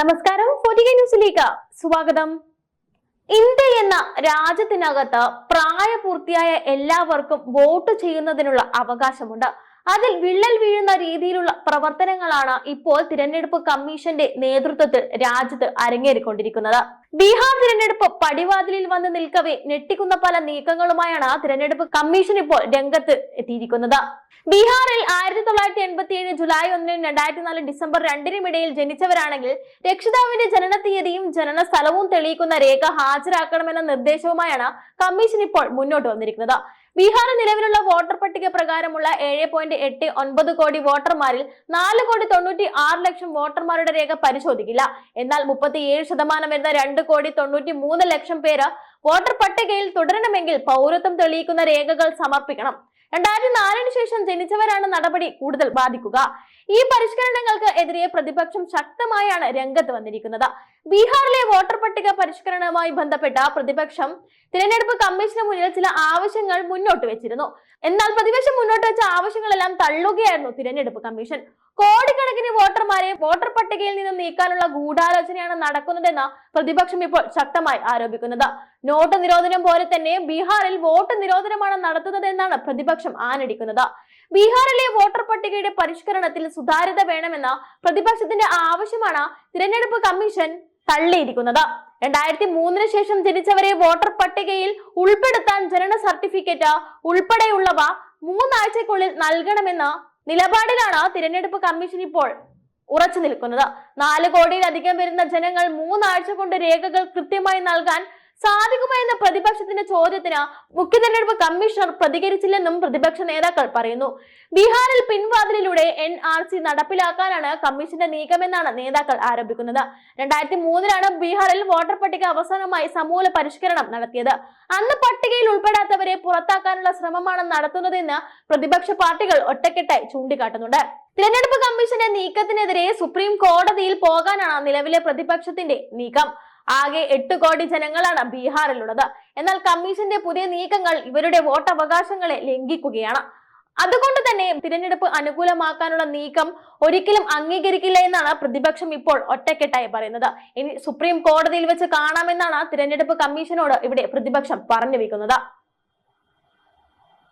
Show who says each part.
Speaker 1: നമസ്കാരം പൊതിക ന്യൂസിലേക്ക് സ്വാഗതം. ഇന്ത്യ എന്ന രാജ്യത്തിനകത്ത് പ്രായപൂർത്തിയായ എല്ലാവർക്കും വോട്ട് ചെയ്യുന്നതിനുള്ള അവകാശമുണ്ട്. അതിൽ വിള്ളൽ വീഴുന്ന രീതിയിലുള്ള പ്രവർത്തനങ്ങളാണ് ഇപ്പോൾ തിരഞ്ഞെടുപ്പ് കമ്മീഷന്റെ നേതൃത്വത്തിൽ രാജ്യത്ത് അരങ്ങേറിക്കൊണ്ടിരിക്കുന്നത്. ബീഹാർ തിരഞ്ഞെടുപ്പ് പടിവാതിലിൽ വന്ന് നിൽക്കവെ ഞെട്ടിക്കുന്ന പല നീക്കങ്ങളുമായാണ് തിരഞ്ഞെടുപ്പ് കമ്മീഷൻ ഇപ്പോൾ രംഗത്ത് എത്തിയിരിക്കുന്നത്. ബീഹാറിൽ ആയിരത്തി തൊള്ളായിരത്തി എൺപത്തി ഏഴ് ജൂലൈ ഒന്നിനും രണ്ടായിരത്തി നാല് ഡിസംബർ രണ്ടിനും ഇടയിൽ ജനിച്ചവരാണെങ്കിൽ രക്ഷിതാവിന്റെ ജനന തീയതിയും ജനന സ്ഥലവും തെളിയിക്കുന്ന രേഖ ഹാജരാക്കണമെന്ന നിർദ്ദേശവുമായാണ് കമ്മീഷൻ ഇപ്പോൾ മുന്നോട്ട് വന്നിരിക്കുന്നത്. ബീഹാറിൽ നിലവിലുള്ള വോട്ടർ പട്ടിക പ്രകാരമുള്ള ഏഴ് പോയിന്റ് എട്ട് ഒൻപത് കോടി വോട്ടർമാരിൽ നാല് കോടി തൊണ്ണൂറ്റി ആറ് ലക്ഷം വോട്ടർമാരുടെ രേഖ പരിശോധിക്കില്ല. എന്നാൽ മുപ്പത്തിയേഴ് ശതമാനം വരുന്ന രണ്ട് കോടി തൊണ്ണൂറ്റി മൂന്ന് ലക്ഷം പേര് വോട്ടർ പട്ടികയിൽ തുടരണമെങ്കിൽ പൗരത്വം തെളിയിക്കുന്ന രേഖകൾ സമർപ്പിക്കണം. രണ്ടായിരത്തി നാലിന് ശേഷം ജനിച്ചവരാണ് നടപടി കൂടുതൽ ബാധിക്കുക. ഈ പരിഷ്കരണങ്ങൾക്ക് എതിരെ പ്രതിപക്ഷം ശക്തമായാണ് രംഗത്ത് വന്നിരിക്കുന്നത്. ബീഹാറിലെ വോട്ടർ പട്ടിക പരിഷ്കരണവുമായി ബന്ധപ്പെട്ട പ്രതിപക്ഷം തിരഞ്ഞെടുപ്പ് കമ്മീഷന് മുന്നിൽ ചില ആവശ്യങ്ങൾ മുന്നോട്ട് വെച്ചിരുന്നു. എന്നാൽ പ്രതിപക്ഷം മുന്നോട്ട് വെച്ച ആവശ്യങ്ങളെല്ലാം തള്ളുകയായിരുന്നു തിരഞ്ഞെടുപ്പ് കമ്മീഷൻ. കോടിക്കണക്കിന് വോട്ടർമാരെ വോട്ടർ പട്ടികയിൽ നിന്ന് നീക്കാനുള്ള ഗൂഢാലോചനയാണ് നടക്കുന്നതെന്ന് പ്രതിപക്ഷം ഇപ്പോൾ ശക്തമായി ആരോപിക്കുന്നത്. നോട്ട് നിരോധനം പോലെ തന്നെ ബീഹാറിൽ വോട്ട് നിരോധനമാണ് നടത്തുന്നതെന്നാണ് പ്രതിപക്ഷം ആനടിക്കുന്നത് ബീഹാറിലെ വോട്ടർ പട്ടികയുടെ പരിഷ്കരണത്തിൽ സുതാര്യത വേണമെന്ന പ്രതിപക്ഷത്തിന്റെ ആവശ്യമാണ് തിരഞ്ഞെടുപ്പ് കമ്മീഷൻ തള്ളിയിരിക്കുന്നത്. രണ്ടായിരത്തി മൂന്നിന് ശേഷം ജനിച്ചവരെ വോട്ടർ പട്ടികയിൽ ഉൾപ്പെടുത്താൻ ജനന സർട്ടിഫിക്കറ്റ് ഉൾപ്പെടെയുള്ളവ മൂന്നാഴ്ചക്കുള്ളിൽ നൽകണമെന്ന നിലപാടിലാണ് തിരഞ്ഞെടുപ്പ് കമ്മീഷൻ ഇപ്പോൾ ഉറച്ചു നിൽക്കുന്നത്. നാല് കോടിയിലധികം വരുന്ന ജനങ്ങൾ മൂന്നാഴ്ച കൊണ്ട് രേഖകൾ കൃത്യമായി നൽകാൻ സാധിക്കുമെന്ന പ്രതിപക്ഷത്തിന്റെ ചോദ്യത്തിന് മുഖ്യ തെരഞ്ഞെടുപ്പ് കമ്മീഷണർ പ്രതികരിച്ചില്ലെന്നും പ്രതിപക്ഷ നേതാക്കൾ പറയുന്നു. ബീഹാറിൽ പിൻവാതിലിലൂടെ എൻ ആർ സി നടപ്പിലാക്കാനാണ് കമ്മീഷന്റെ നീക്കമെന്നാണ് നേതാക്കൾ ആരോപിക്കുന്നത്. രണ്ടായിരത്തി മൂന്നിലാണ് ബീഹാറിൽ വോട്ടർ പട്ടിക അവസാനമായി സമൂല പരിഷ്കരണം നടത്തിയത്. അന്ന് പട്ടികയിൽ ഉൾപ്പെടാത്തവരെ പുറത്താക്കാനുള്ള ശ്രമമാണ് നടത്തുന്നതെന്ന് പ്രതിപക്ഷ പാർട്ടികൾ ഒറ്റക്കെട്ടായി ചൂണ്ടിക്കാട്ടുന്നുണ്ട്. തിരഞ്ഞെടുപ്പ് കമ്മീഷന്റെ നീക്കത്തിനെതിരെ സുപ്രീം കോടതിയിൽ പോകാനാണ് നിലവിലെ പ്രതിപക്ഷത്തിന്റെ നീക്കം. ആകെ എട്ട് കോടി ജനങ്ങളാണ് ബീഹാറിലുള്ളത്. എന്നാൽ കമ്മീഷന്റെ പുതിയ നീക്കങ്ങൾ ഇവരുടെ വോട്ടവകാശങ്ങളെ ലംഘിക്കുകയാണ്. അതുകൊണ്ട് തന്നെ തിരഞ്ഞെടുപ്പ് അനുകൂലമാക്കാനുള്ള നീക്കം ഒരിക്കലും അംഗീകരിക്കില്ല എന്നാണ് പ്രതിപക്ഷം ഇപ്പോൾ ഒറ്റക്കെട്ടായി പറയുന്നത്. ഇനി സുപ്രീം കോടതിയിൽ വെച്ച് കാണാമെന്നാണ് തിരഞ്ഞെടുപ്പ് കമ്മീഷനോട് ഇവിടെ പ്രതിപക്ഷം പറഞ്ഞു വെക്കുന്നത്.